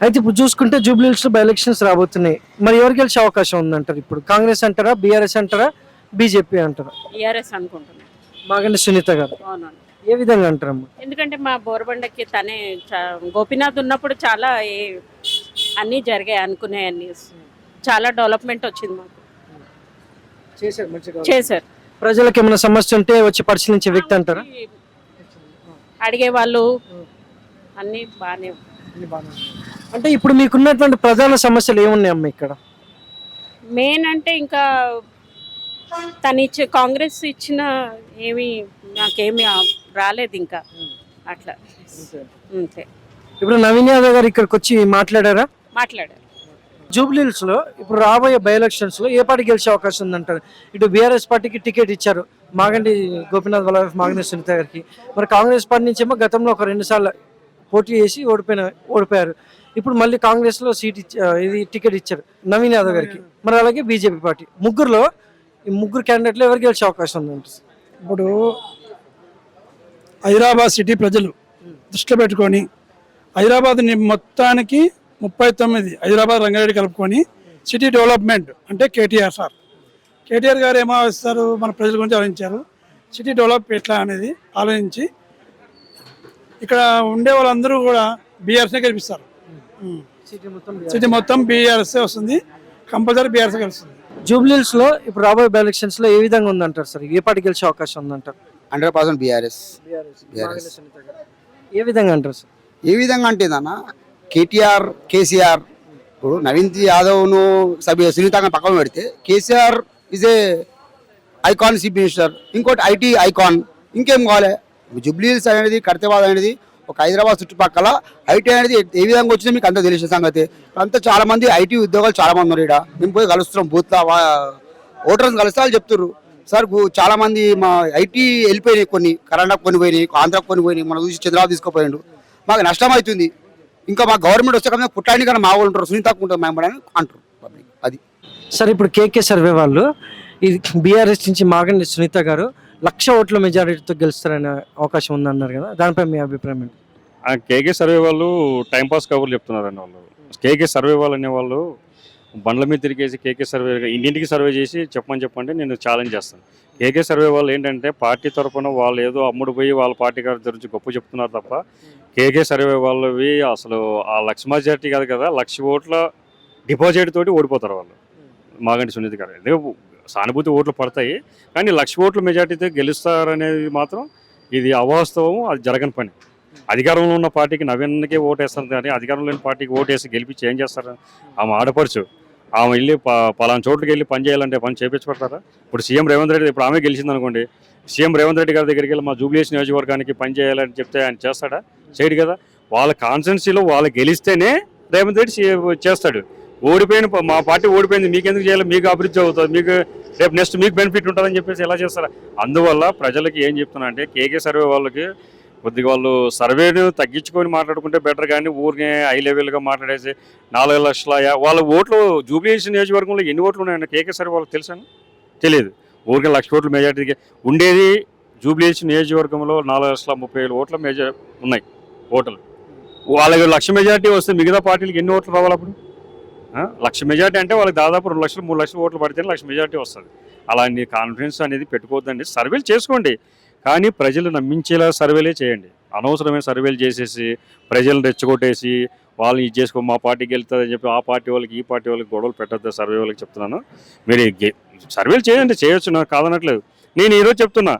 అయితే ఇప్పుడు చూసుకుంటే జూబ్లీహిల్స్ బై ఎలక్షన్స్ రాబోతున్నాయి. మరి ఎవరు గెలిచే అవకాశం ఉందంటారు ఇప్పుడు? కాంగ్రెస్ అంటారా బీఆర్ఎస్ అంటారా బీజేపీ అంటారా? టీఆర్ఎస్ అనుకుంటున్నాను మాగండి సునీత గారు. అవునండి ఏ విధంగా అంటారమ్మా? ఎందుకంటే మా బోరబండకి తనే చా- గోపీనాథ్ ఉన్నప్పుడు చాలా ఏ- అన్నీ జరిగాయి అనుకునే అన్ని. చాలా డెవలప్మెంట్ వచ్చింది మాకు. చేశారు మంచిగా. చేశారు. ప్రజలకు ఏమైనా సమస్య ఉంటే వచ్చి పరిశీలించే వ్యక్తి అంటారా? అడిగే వాళ్ళు. అన్నీ బాగానే అంటే ఇప్పుడు మీకున్నటువంటి ప్రధాన సమస్యలు ఏమున్నాయమ్మా ఇక్కడ? మెయిన్ అంటే ఇంకా తను ఇచ్చే కాంగ్రెస్ ఇచ్చిన ఏమి నాకేమి రాలేదు ఇంకా. అట్లా. అంతే. ఇప్పుడు నవీన్ యాదవ్ గారు ఇక్కడికి వచ్చి మాట్లాడారా? మాట్లాడారు. జూబ్లీహిల్స్లో ఇప్పుడు రాబోయే బై ఎలక్షన్స్లో ఏ పార్టీ గెలిచే అవకాశం ఉందంటారు ఇటు బీఆర్ఎస్ పార్టీకి టికెట్ ఇచ్చారు. మాగండి గోపీనాథ్ వల్ల మాగండి సునీత గారికి. మరి కాంగ్రెస్ పార్టీ నుంచి ఏమో గతంలో ఒక రెండు సార్లు పోటీ చేసి ఓడిపోయిన ఓడిపోయారు. ఇప్పుడు మళ్ళీ కాంగ్రెస్లో సీట్ ఇచ్చ- ఇది టికెట్ ఇచ్చారు నవీన్ యాదవ్ గారికి. మరి అలాగే బీజేపీ పార్టీ. ముగ్గురులో ఈ ముగ్గురు క్యాండిడేట్లు ఎవరు గెలిచే అవకాశం ఉందంటారు ఇప్పుడు హైదరాబాద్ సిటీ ప్రజలు దృష్టిలో పెట్టుకొని హైదరాబాద్ మొత్తానికి ముప్పై తొమ్మిది హైదరాబాద్ రంగారెడ్డి కలుపుకొని సిటీ డెవలప్మెంట్ అంటే కేటీఆర్ సార్. కేటీఆర్ గారు ఏమో మన ప్రజల గురించి ఆలోచించారు. సిటీ డెవలప్ ఎట్లా అనేది ఆలోచించి ఇక్కడ ఉండే వాళ్ళందరూ కూడా బీఆర్సీ గెలిపిస్తారు. సిటీ మొత్తం బీఆర్ఎస్ వస్తుంది. కంపల్సరీ బీఆర్సీ గెలుస్తుంది. జూబ్లీహిల్స్లో ఇప్పుడు రాబోయే బై ఎలక్షన్స్లో ఏ విధంగా ఉందంటారు సార్? ఏ పార్టీ గెలిచే అవకాశం ఉందంటారు? Hundred percent BRS. ఏ విధంగా అంటారు సార్? ఏ విధంగా అంటే అన్న కేటీఆర్ కేసీఆర్ ఇప్పుడు నవీన్ యాదవ్ను సభ్య సునీతంగా పక్కన పెడితే KCR is a icon chief minister ఇంకోటి ఐటీ ఐకాన్ ఇంకేం కావాలి? జుబ్లీహిల్స్ అనేది కర్తేవాద్ అనేది ఒక హైదరాబాద్ చుట్టుపక్కల. ఐటీ అనేది ఏ విధంగా వచ్చిందో మీకు అంతా తెలిసిన సంగతి. అంతా చాలా మంది ఐటీ ఉద్యోగాలు చాలా మంది ఉన్నారు ఇక్కడ మేము పోయి కలుస్తున్నాం బూత్లా ఓటర్స్ కలిస్తే వాళ్ళు చెప్తున్నారు సార్ చాలామంది చాలా మంది మా ఐటీ వెళ్ళిపోయినాయి కొన్ని కర్ణాటక కొన్ని పోయినాయి ఆంధ్రాకు కొన్ని పోయినాయి మనం చూసి చంద్రబాబు తీసుకుపోయాడు. మాకు నష్టం అవుతుంది. ఇంకా మా గవర్నమెంట్ వస్తే కదా పుట్టానికి కానీ మా వాళ్ళు ఉంటారు సునీతాకు ఉంటారు మేము అని అంటారు అది. సార్ ఇప్పుడు కేకే సర్వే వాళ్ళు ఇది బీఆర్ఎస్ నుంచి మాగండి సునీత గారు లక్ష ఓట్ల మెజారిటీతో గెలుస్తారనే అవకాశం ఉందన్నారు కదా? దానిపై మీ అభిప్రాయం ఏంటి? కేకే సర్వే వాళ్ళు టైంపాస్ కబుర్లు చెప్తున్నారండి వాళ్ళు. కేకే సర్వే వాళ్ళు అనేవాళ్ళు బండ్ల మీద తిరిగేసి కేకే సర్వే ఇంటింటికి సర్వే చేసి చెప్పమని చెప్పండి నేను ఛాలెంజ్ చేస్తాను. కేకే సర్వే వాళ్ళు ఏంటంటే పార్టీ తరఫున వాళ్ళు ఏదో అమ్ముడు పోయి వాళ్ళ పార్టీ గారి గురించి గొప్ప చెప్తున్నారు తప్ప కేకే సర్వే వాళ్ళవి అసలు ఆ లక్ష మెజారిటీ కాదు కదా లక్ష ఓట్ల డిపాజిట్ తోటి ఓడిపోతారు వాళ్ళు. మాగంటి సునీతి గారు. అదే సానుభూతి ఓట్లు పడతాయి. కానీ లక్ష ఓట్ల మెజార్టీతో గెలుస్తారనేది మాత్రం ఇది అవాస్తవం అది జరగని పని. అధికారంలో ఉన్న పార్టీకి నవీన్కే ఓటేస్తారు కానీ అధికారంలో లేని పార్టీకి ఓటేసి గెలిపించి ఏం చేస్తారు? ఆమె ఆడపడుచు. ఆమె వెళ్ళి పలానా చోట్లకి వెళ్ళి పని చేయాలంటే పని చేపించబడతారా? ఇప్పుడు సీఎం రేవంత్ రెడ్డి ఇప్పుడు ఆమె గెలిచింది అనుకోండి సీఎం రేవంత్ రెడ్డి గారి దగ్గరికి వెళ్ళి మా జూబ్లీస్ నియోజకవర్గానికి పని చేయాలని చెప్తే ఆయన చేస్తాడా? చేయడు కదా. వాళ్ళ కాన్స్టెన్సీలో వాళ్ళు గెలిస్తేనే రేవంత్ రెడ్డి చేస్తాడు. ఓడిపోయిన ప- మా పార్టీ ఓడిపోయింది. మీకెందుకు చేయాలి? మీకు అభివృద్ధి అవుతుంది. మీకు రేపు నెక్స్ట్ మీకు బెనిఫిట్ ఉంటుందని చెప్పేసి ఎలా చేస్తారా? అందువల్ల ప్రజలకి ఏం చెప్తున్నా అంటే కేకే సర్వే వాళ్ళకి కొద్దిగా వాళ్ళు సర్వేను తగ్గించుకొని మాట్లాడుకుంటే బెటర్ కానీ ఊరినే హై లెవెల్గా మాట్లాడేసి నాలుగు లక్షల వాళ్ళ ఓట్లు జూబ్లీస్ నియోజకవర్గంలో ఎన్ని ఓట్లు ఉన్నాయండి? కేకే సర్వే వాళ్ళకి తెలుసాను తెలియదు. ఊరికే లక్ష ఓట్లు మెజార్టీకి ఉండేది జూబ్లీస్ నియోజకవర్గంలో నాలుగు లక్షల ముప్పై వేల ఓట్ల మెజార్ ఉన్నాయి ఓట్లు. వాళ్ళకి లక్ష మెజార్టీ వస్తే మిగతా పార్టీలకు ఎన్ని ఓట్లు రావాలి అప్పుడు? లక్ష మెజార్టీ అంటే వాళ్ళకి దాదాపు రెండు లక్షలు మూడు లక్షలు ఓట్లు పడితేనే లక్ష మెజార్టీ వస్తుంది. అలాంటి కాన్ఫిడెన్స్ అనేది పెట్టుకోవద్దండి. సర్వేలు చేసుకోండి. కానీ ప్రజలు నమ్మించేలా సర్వేలే చేయండి. అనవసరమైన సర్వేలు చేసేసి ప్రజలు రెచ్చగొట్టేసి వాళ్ళని ఇది చేసుకో మా పార్టీకి వెళ్తుందని చెప్పి ఆ పార్టీ వాళ్ళకి ఈ పార్టీ వాళ్ళకి గొడవలు పెట్టద్దు సర్వే వాళ్ళకి చెప్తున్నాను. మీరు గే- సర్వేలు చేయండి. చేయొచ్చు నాకు కాదనట్లేదు. నేను ఈరోజు చెప్తున్నా.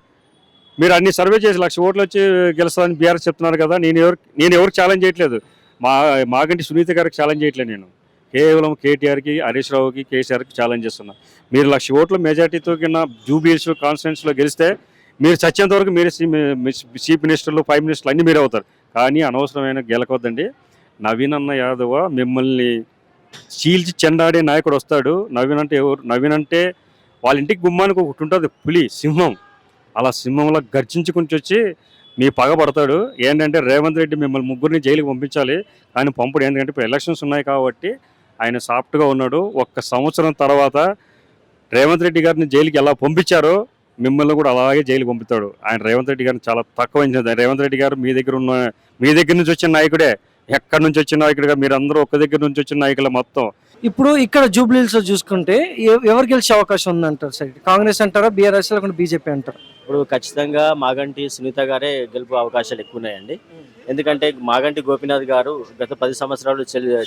మీరు అన్ని సర్వే చేసి లక్ష ఓట్లు వచ్చి గెలుస్తారని బీఆర్ఎస్ చెప్తున్నారు కదా నేను ఎవరు నేను ఎవరికి ఛాలెంజ్ చేయట్లేదు. మా మాగంటి సునీత గారికి ఛాలెంజ్ చేయట్లేదు నేను. కేవలం కేటీఆర్కి హరీష్ రావుకి కేసీఆర్కి ఛాలెంజ్ చేస్తున్నా. మీరు లక్ష ఓట్ల మెజార్టీతో కింద జూబీఎస్ కాన్స్టిట్యూన్స్లో గెలిస్తే మీరు చచ్చేంత వరకు మీరు చీఫ్ మినిస్టర్లు ప్రైమ్ మినిస్టర్లు అన్నీ మీరే అవుతారు. కానీ అనవసరమైన గెలకొద్దండి. నవీన్ అన్న యాదవ మిమ్మల్ని చీల్చి చెండాడే నాయకుడు వస్తాడు. నవీన్ అంటే ఎవరు? నవీన్ అంటే వాళ్ళ ఇంటికి గుమ్మానికి ఒకటి ఉంటుంది పులి సింహం. అలా సింహంలా గర్జించుకుంటూ వచ్చి మీ పగబడతాడు ఏంటంటే రేవంత్ రెడ్డి మిమ్మల్ని ముగ్గురిని జైలుకి పంపించాలి. కానీ పంపుడు ఎందుకంటే ఇప్పుడు ఎలక్షన్స్ ఉన్నాయి కాబట్టి ఆయన సాఫ్ట్గా ఉన్నాడు. ఒక్క సంవత్సరం తర్వాత రేవంత్ రెడ్డి గారిని జైలుకి ఎలా పంపించారో మిమ్మల్ని కూడా అలాగే జైలుకి పంపుతాడు. ఆయన రేవంత్ రెడ్డి గారిని చాలా తక్కువ రేవంత్ రెడ్డి గారు మీ దగ్గర ఉన్న మీ దగ్గర నుంచి వచ్చిన నాయకుడే. ఎక్కడి నుంచి వచ్చిన నాయకులుగా మీరు అందరూ ఒక్క దగ్గర నుంచి వచ్చిన నాయకులు మొత్తం. ఇప్పుడు ఇక్కడ జూబ్లీహిల్స్లో చూసుకుంటే ఎవరు గెలిచే అవకాశం ఉందంటారు సైడ్ కాంగ్రెస్ అంటారా బీఆర్ఎస్ లేకుంటే బీజేపీ అంటారా? ఇప్పుడు ఖచ్చితంగా మాగంటి సునీత గారే గెలుపు అవకాశాలు ఎక్కువ ఉన్నాయండి ఎందుకంటే మాగంటి గోపీనాథ్ గారు గత పది సంవత్సరాలు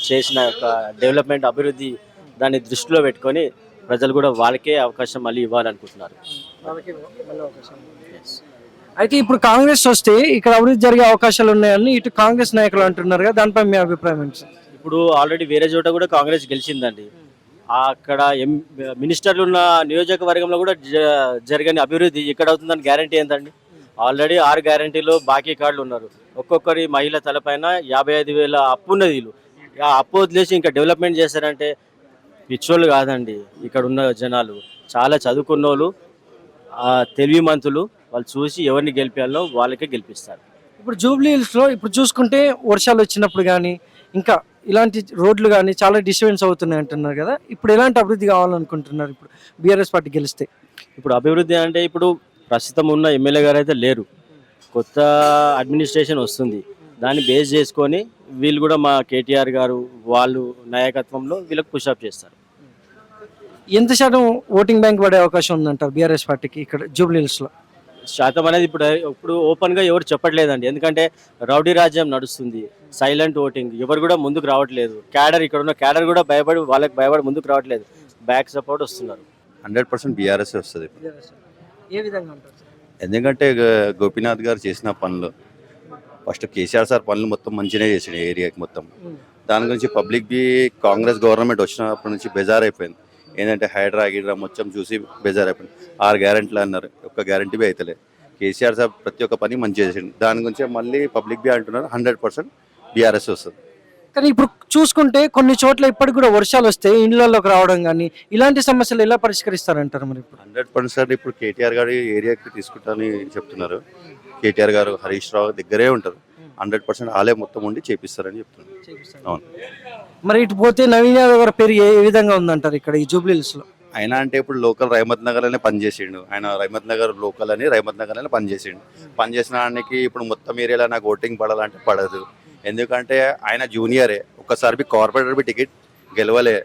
చేసిన ఒక డెవలప్మెంట్ అభివృద్ధి దాన్ని దృష్టిలో పెట్టుకొని ప్రజలు కూడా వాళ్ళకే అవకాశం మళ్ళీ ఇవ్వాలనుకుంటున్నారు. అయితే ఇప్పుడు కాంగ్రెస్ వస్తే ఇక్కడ అభివృద్ధి జరిగే అవకాశాలు ఉన్నాయని ఇటు కాంగ్రెస్ నాయకులు అంటున్నారు కదా దానిపై మీ అభిప్రాయం ఏంటి సార్? ఇప్పుడు ఆల్రెడీ వేరే చోట కూడా కాంగ్రెస్ గెలిచిందండి. అక్కడ ఎం మినిస్టర్లు ఉన్న నియోజకవర్గంలో కూడా జ- జరగని అభివృద్ధి ఇక్కడ అవుతుందని గ్యారంటీ ఏంటండి ఆల్రెడీ ఆరు గ్యారంటీలో బాకీ కార్డులు ఉన్నారు. ఒక్కొక్కరి మహిళ తలపైన యాభై ఐదు వేల అప్పు ఉన్నది వీళ్ళు. ఆ అప్పు వదిలేసి ఇంకా డెవలప్మెంట్ చేశారంటే పిచ్చోళ్ళు కాదండి. ఇక్కడ ఉన్న జనాలు చాలా చదువుకున్న వాళ్ళు తెలివి మంతులు వాళ్ళు చూసి ఎవరిని గెలిపాలో వాళ్ళకే గెలిపిస్తారు. ఇప్పుడు జూబ్లీ హిల్స్లో ఇప్పుడు చూసుకుంటే వర్షాలు వచ్చినప్పుడు కానీ ఇంకా ఇలాంటి రోడ్లు కానీ చాలా డిస్టర్బెన్స్ అవుతున్నాయి అంటున్నారు కదా. ఇప్పుడు ఎలాంటి అభివృద్ధి కావాలనుకుంటున్నారు ఇప్పుడు బీఆర్ఎస్ పార్టీ గెలిస్తే? ఇప్పుడు అభివృద్ధి అంటే ఇప్పుడు ప్రస్తుతం ఉన్న ఎమ్మెల్యే గారు అయితే లేరు. కొత్త అడ్మినిస్ట్రేషన్ వస్తుంది. దాన్ని బేస్ చేసుకొని వీళ్ళు కూడా మా కేటీఆర్ గారు వాళ్ళు నాయకత్వంలో వీళ్ళకి పుషప్ చేస్తారు. ఎంత శాతం ఓటింగ్ బ్యాంక్ పడే అవకాశం ఉందంటారు బీఆర్ఎస్ పార్టీకి ఇక్కడ జూబ్లీ హిల్స్లో శాతం అనేది ఇప్పుడు ఇప్పుడు ఓపెన్గా ఎవరు చెప్పట్లేదండి. ఎందుకంటే రౌడీ రాజ్యం నడుస్తుంది. Silent voting. ఎవరు కూడా ముందుకు రావట్లేదు. క్యాడర్ ఇక్కడ ఉన్న క్యాడర్ కూడా భయపడి వాళ్ళకి భయపడి ముందుకు రావట్లేదు. బ్యాక్ సపోర్ట్ వస్తున్నారు. హండ్రెడ్ పర్సెంట్ బీఆర్ఎస్ వస్తుంది ఏ విధంగా అంటారు ఎందుకంటే గోపీనాథ్ గారు చేసిన పనులు ఫస్ట్ కేసీఆర్ సార్ పనులు మొత్తం మంచిగానే చేసిండు ఏరియాకి మొత్తం. దాని గురించి పబ్లిక్ బి కాంగ్రెస్ గవర్నమెంట్ వచ్చినప్పటి నుంచి బెజార్ అయిపోయింది ఏంటంటే హైడ్రా గిడ్రా మొత్తం చూసి బెజార్ అయిపోయింది. ఆరు గ్యారెంటీలు అన్నారు. ఒక్క గ్యారెంటీ అవుతలే కేసీఆర్ సార్ ప్రతి ఒక్క పని మంచి చేసిండు. దాని గురించి మళ్ళీ పబ్లిక్ బి అంటున్నారు. హండ్రెడ్ పర్సెంట్ బీఆర్ఎస్ వస్తుంది. కానీ ఇప్పుడు చూసుకుంటే కొన్ని చోట్ల ఇప్పటికి కూడా వర్షాలు వస్తే ఇండ్లలోకి రావడం కానీ ఇలాంటి సమస్యలు ఎలా పరిష్కరిస్తారంటారు మరి ఇప్పుడు? హండ్రెడ్ పర్సెంట్ ఇప్పుడు కేటీఆర్ గారు ఏరియాకి తీసుకుంటారని చెప్తున్నారు. కేటీఆర్ గారు హరీష్ రావు దగ్గరే ఉంటారు. హండ్రెడ్ పర్సెంట్ వాళ్ళే మొత్తం ఉండి చేపిస్తారని చెప్తున్నారు. అవును. మరి ఇటు పోతే నవీన్ యాదవ్ గారి పేరు ఏ విధంగా ఉందంటారు ఇక్కడ ఈ జూబ్లీ హిల్స్లో ఆయన అంటే ఇప్పుడు లోకల్ రైమత్ నగర్ అనే పనిచేసిండు. ఆయన రైమత్ నగర్ లోకల్ అని రైమత్ నగర్ అని పనిచేసిండు. పనిచేసిన ఆయనకి ఇప్పుడు మొత్తం ఏరియాలో నాకు ఓటింగ్ పడాలంటే పడదు. ఎందుకంటే ఆయన జూనియరే. ఒక్కసారి బి కార్పొరేటర్ బి టికెట్ గెలవలే.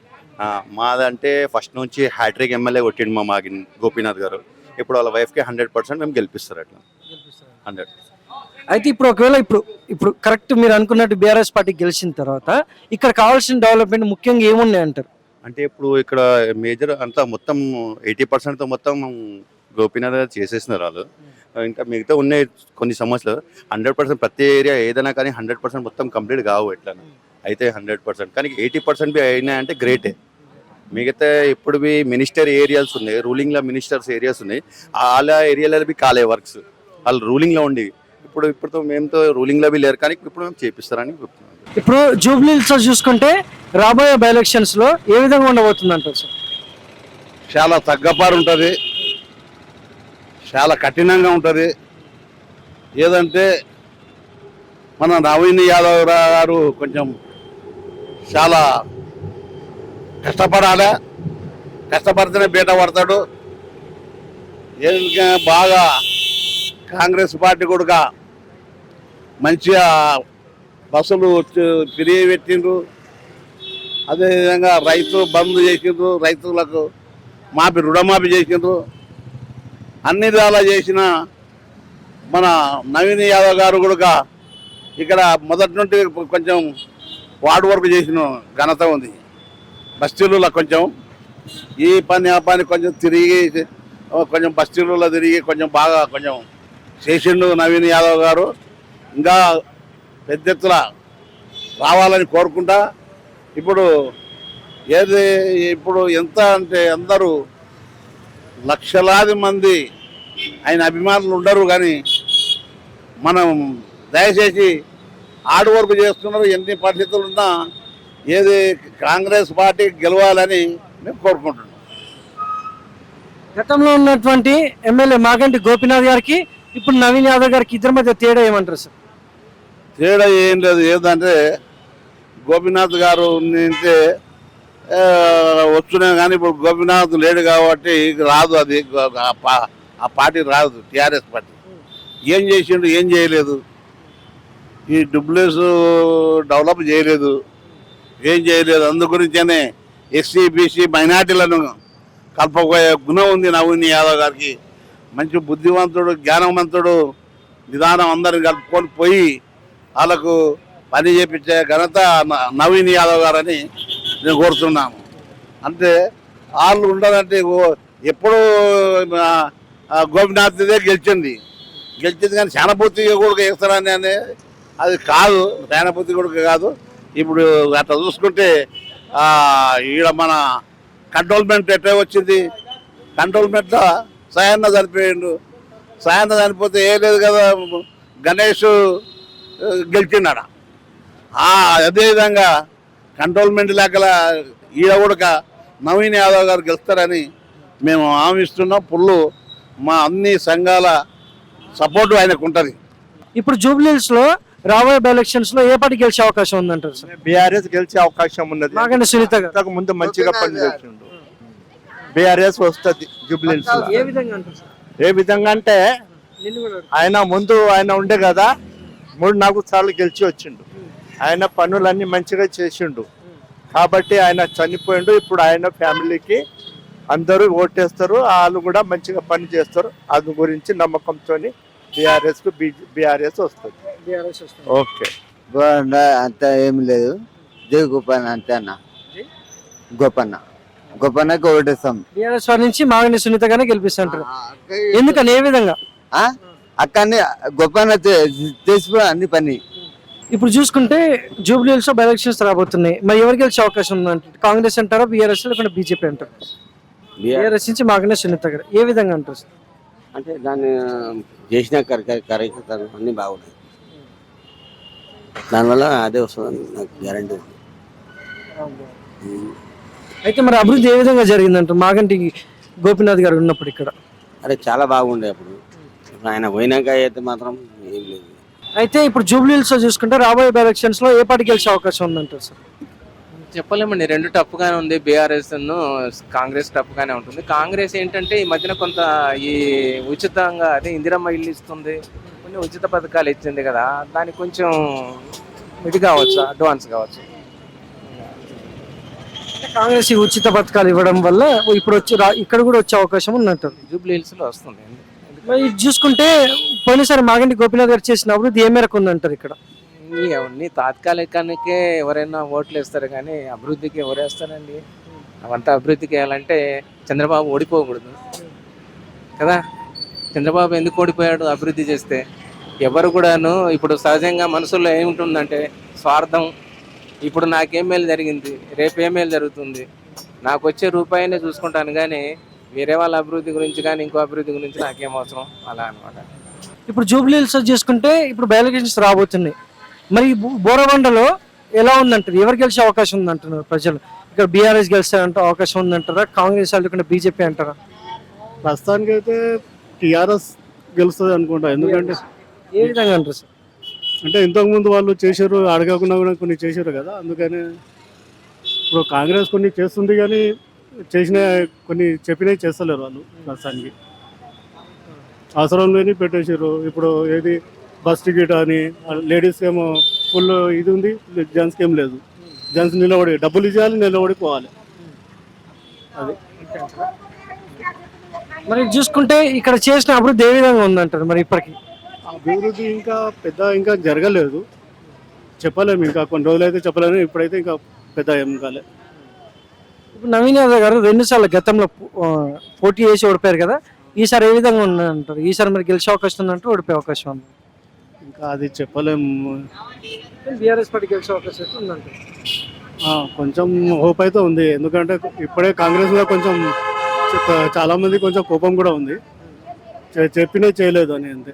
మాదంటే ఫస్ట్ నుంచి హ్యాట్రిక్ ఎమ్మెల్యే కొట్టిండు మా మాగిన్ గోపీనాథ్ గారు. ఇప్పుడు వాళ్ళ వైఫ్కి హండ్రెడ్ పర్సెంట్ మేము గెలిపిస్తారు అట్లా. హండ్రెడ్. అయితే ఇప్పుడు ఒకవేళ ఇప్పుడు ఇప్పుడు కరెక్ట్ మీరు అనుకున్నట్టు బీఆర్ఎస్ పార్టీ గెలిచిన తర్వాత ఇక్కడ కావాల్సిన డెవలప్మెంట్ ముఖ్యంగా ఏమున్నాయి అంటారు? అంటే ఇప్పుడు ఇక్కడ మేజర్ అంతా మొత్తం ఎయిటీ పర్సెంట్ మొత్తం గోపీనాథ్ గారు చేసేసినారు వాళ్ళు. ఇంకా మిగతా ఉన్నాయి కొన్ని సమస్యలు. హండ్రెడ్ పర్సెంట్ ప్రతి ఏరియా ఏదైనా కానీ హండ్రెడ్ పర్సెంట్ మొత్తం కంప్లీట్ కావు ఎట్లా అయితే హండ్రెడ్ పర్సెంట్. కానీ ఎయిటీ పర్సెంట్ బి అయినాయంటే గ్రేటే. మిగతా ఇప్పుడు బి మినిస్టర్ ఏరియాస్ ఉన్నాయి. రూలింగ్లో మినిస్టర్స్ ఏరియాస్ ఉన్నాయి. వాళ్ళ ఏరియాలో బి కాలే వర్క్స్. వాళ్ళు రూలింగ్లో ఉండి ఇప్పుడు ఇప్పుడు మేముతో రూలింగ్లో బి లేరు కానీ ఇప్పుడు మేము చేపిస్తారని చెప్తున్నాను ఇప్పుడు జూబ్లీ హిల్స్లో చూసుకుంటే రాబోయే బై ఎలక్షన్స్లో ఏ విధంగా ఉండబోతుంది అంటారు సార్? చాలా తగ్గపారు ఉంటుంది చాలా కఠినంగా ఉంటుంది. ఏదంటే మన నవీన్ యాదవ్ గారు కొంచెం చాలా కష్టపడాలి. కష్టపడితేనే బీట పడతాడు. బాగా కాంగ్రెస్ పార్టీ కూడా మంచిగా బస్సులు తిరిగి పెట్టిండ్రు అదేవిధంగా రైతు బంద్ చేసిండ్రు రైతులకు మాఫీ రుణమాఫీ చేసిండ్రు. అన్ని విధాలా చేసిన మన నవీన్ యాదవ్ గారు కూడా ఇక్కడ మొదటి నుండి కొంచెం వార్డు వర్క్ చేసిన ఘనత ఉంది. బస్తీలలో కొంచెం ఈ పని ఆ పని కొంచెం తిరిగి కొంచెం బస్తీలలో తిరిగి కొంచెం బాగా కొంచెం చేసిండు నవీన్ యాదవ్ గారు. ఇంకా పెద్ద ఎత్తున రావాలని కోరుకుంటా. ఇప్పుడు ఏది ఇప్పుడు ఎంత అంటే అందరూ లక్షలాది మంది ఆయన అభిమానులు ఉండరు కానీ మనం దయచేసి హార్డ్ వర్క్ చేస్తున్నారు ఎన్ని పరిస్థితులు ఉన్నా ఏది కాంగ్రెస్ పార్టీ గెలవాలని మేము కోరుకుంటున్నాం. గతంలో ఉన్నటువంటి ఎమ్మెల్యే మాగంటి గోపీనాథ్ గారికి ఇప్పుడు నవీన్ యాదవ్ గారికి ఇద్దరి మధ్య తేడా ఏమంటారు సార్? తేడా ఏం లేదు. ఏంటంటే గోపీనాథ్ గారు ఉంటే ఆ, కానీ ఇప్పుడు గోపీనాథ్ లేడు కాబట్టి రాదు అది. ఆ పా- ఆ పార్టీ రాదు టీఆర్ఎస్ పార్టీ. ఏం చేసిండు ఏం చేయలేదు. ఈ డూప్లెస్ డెవలప్ చేయలేదు. ఏం చేయలేదు. అందు గురించనే ఎస్సీ బీసీ మైనార్టీలను కలపబోయే గుణం ఉంది నవీన్ యాదవ్ గారికి. మంచి బుద్ధివంతుడు జ్ఞానవంతుడు నిదానం అందరిని కలుపుకొని పోయి వాళ్ళకు పని చేపించే ఘనత న- నవీన్ యాదవ్ గారని నేను కోరుతున్నాను. అంటే వాళ్ళు ఉండాలంటే ఎప్పుడు గోపినాథ్దే గెలిచింది. గెలిచింది కానీ శానపూర్తి కూడా వేస్తారని అనే అది కాదు శానపూర్తి కూడా కాదు. ఇప్పుడు అట్లా చూసుకుంటే ఈడ మన కంట్రోల్మెంట్ ఎట్లా వచ్చింది? కంట్రోల్మెంట్లో సాయన్న చనిపోయిండు. సాయన్న చనిపోతే ఏ లేదు కదా గణేష్ ఆ, అదేవిధంగా కంట్రోల్మెంట్ లేక ఈడ కూడా నవీన్ యాదవ్ గారు గెలుస్తారని మేము హామీస్తున్నాం పుల్లు మా అన్ని సంఘాల సపోర్టు ఆయనకు ఉంటుంది ఇప్పుడు జూబ్లీహిల్స్లో రాబోయే బై ఎలక్షన్స్లో ఏ పార్టీ గెలిచే అవకాశం ఉందంటారు సార్? బీఆర్ఎస్ గెలిచే అవకాశం ఉన్నది. మాగంటి సునీత గారు. ఇంతకు ముందు మంచిగా పనిచేసిండు బీఆర్ఎస్ వస్తుంది జూబ్లీస్ ఏ విధంగా అంటారు సార్? ఏ విధంగా అంటే. ఆయన ముందు ఆయన ఉండే కదా. మూడు నాలుగు సార్లు గెలిచి వచ్చిండు. ఆయన పనులన్నీ మంచిగా చేసిండు. కాబట్టి ఆయన చనిపోయిండు. ఇప్పుడు ఆయన ఫ్యామిలీకి అందరూ ఓటేస్తారు. వాళ్ళు కూడా మంచిగా పని చేస్తారు. అది గురించి నమ్మకంతో బీఆర్ఎస్కు బీఆర్ఎస్ వస్తుంది. ఓకే. అంత ఏం లేదు. జై గోపన్న అంతే అన్న. గోపన్న. గోపన్నకి ఓటేస్తాం. బీఆర్ఎస్ నుంచి మాగంటి సునీత గానే గెలిపిస్తుంటారు. ఎందుకని? ఏ విధంగా? ఆ? అక్కడనే గోపన్న చేసిపో అన్ని పని. ఇప్పుడు చూసుకుంటే జూబ్లీహిల్స్లో ఎలక్షన్స్ రాబోతున్నాయి. మరి ఎవరు గెలిచే అవకాశం ఉందంటే కాంగ్రెస్ అంటారా బీఆర్ఎస్ లేకుంటే బీజేపీ అంటారు? బీఆర్ఎస్ నుంచి సునీత గారు. ఏ విధంగా అంటారు? అంటే దాన్ని చేసిన కార్యక్రమాలు అన్నీ బాగున్నాయి. దానివల్ల అదే వస్తుందని నాకు గ్యారంటీ ఉంది. అయితే మరి అభివృద్ధి ఏ విధంగా జరిగిందంటారు? మాగంటి గోపీనాథ్ గారు ఉన్నప్పుడు ఇక్కడ. అరే చాలా బాగుండే అప్పుడు. ఇప్పుడు ఆయన పోయినాక అయితే మాత్రం ఏం లేదు. అయితే ఇప్పుడు జూబ్లీహిల్స్లో చూసుకుంటే రాబోయే బై ఎలక్షన్స్లో ఏ పార్టీ గెలిచే అవకాశం ఉందంటారు సార్? చెప్పలేమండి రెండు టఫ్గానే ఉంది. బీఆర్ఎస్ కాంగ్రెస్ టఫ్గానే ఉంటుంది. కాంగ్రెస్ ఏంటంటే ఈ మధ్యన కొంత ఈ ఉచితంగా అదే ఇందిరమ్మ ఇల్లు ఇస్తుంది. కొన్ని ఉచిత పథకాలు ఇచ్చింది కదా దానికి కొంచెం ఇది కావచ్చు అడ్వాన్స్ కావచ్చు. కాంగ్రెస్ ఈ ఉచిత పథకాలు ఇవ్వడం వల్ల ఇప్పుడు వచ్చి రా- ఇక్కడ కూడా వచ్చే అవకాశం ఉందంటారు? జూబ్లీ హిల్స్లో వస్తుంది. మరి ఇది చూసుకుంటే పోయినసారి మాగంటి గోపీనాథ్ గారు చేసిన అభివృద్ధి ఏ మేరకు ఉందంటారు ఇక్కడ? అవన్నీ తాత్కాలికానికే ఎవరైనా ఓట్లు వేస్తారు కానీ అభివృద్ధికి ఎవరు వేస్తారండి అవంతా అభివృద్ధికి వేయాలంటే చంద్రబాబు ఓడిపోకూడదు. కదా? చంద్రబాబు ఎందుకు ఓడిపోయాడు అభివృద్ధి చేస్తే? ఎవరు కూడాను ఇప్పుడు సహజంగా మనసులో ఏముంటుందంటే స్వార్థం. ఇప్పుడు నాకేం మేలు జరిగింది? రేపు ఏం మేలు జరుగుతుంది? నాకు వచ్చే రూపాయినే చూసుకుంటాను కానీ వేరే వాళ్ళ అభివృద్ధి గురించి కానీ ఇంకో అభివృద్ధి గురించి నాకేం అవసరం? అలా అనమాట ఇప్పుడు జూబ్లీహిల్స్ చూసుకుంటే ఇప్పుడు బై ఎలక్షన్స్ రాబోతున్నాయి మరి బోరబండలో ఎలా ఉందంటారు? ఎవరు గెలిచే అవకాశం ఉందంటున్నారు ప్రజలు? ఇక్కడ బీఆర్ఎస్ గెలిచారంటే అవకాశం ఉందంటారా? కాంగ్రెస్ లేకుంటే బీజేపీ అంటారా? ప్రస్తుతానికి అయితే టిఆర్ఎస్ గెలుస్తుంది అనుకుంటా. ఎందుకంటే ఏ విధంగా అంటారు సార్? అంటే ఇంతకు ముందు వాళ్ళు చేశారు అడగకుండా కూడా కొన్ని చేశారు కదా. అందుకని ఇప్పుడు కాంగ్రెస్ కొన్ని చేస్తుంది కానీ చేసిన కొన్ని చెప్పినవి చేస్తలేరు వాళ్ళు ప్రస్తుతానికి అవసరం లేని పెట్టేశారు ఇప్పుడు ఏది బస్ టికెట్ అని లేడీస్కి ఏమో ఫుల్ ఇది ఉంది జెంట్స్కి ఏం లేదు. జెంట్స్ నిలబడి డబ్బులు ఇవ్వాలి నిలబడి పోవాలి అది. మరి చూసుకుంటే ఇక్కడ చేసిన అభివృద్ధి ఏ విధంగా ఉందంటారు మరి ఇప్పటికి? అభివృద్ధి ఇంకా పెద్ద ఇంకా జరగలేదు. చెప్పలేము ఇంకా కొన్ని రోజులు అయితే చెప్పలేము ఇప్పుడైతే ఇంకా పెద్ద ఏం కాలే. ఇప్పుడు నవీన్ యాదవ్ గారు రెండు సార్లు గతంలో పోటీ చేసి ఓడిపోయారు కదా ఈసారి ఏ విధంగా ఉందంటారు? ఈసారి మరి గెలిచే అవకాశం ఉందంటారు ఓడిపోయే అవకాశం ఉంది. ఇంకా అది చెప్పలేము బీఆర్ఎస్ పార్టీ గెలిచే అవకాశం అయితే ఉందంటారు. ఆ, కొంచెం హోప్ అయితే ఉంది. ఎందుకంటే ఇప్పుడే కాంగ్రెస్ మీద కొంచెం చెప్ప- చాలా మంది కొంచెం కోపం కూడా ఉంది. చెప్పినా చేయలేదు అని అంతే.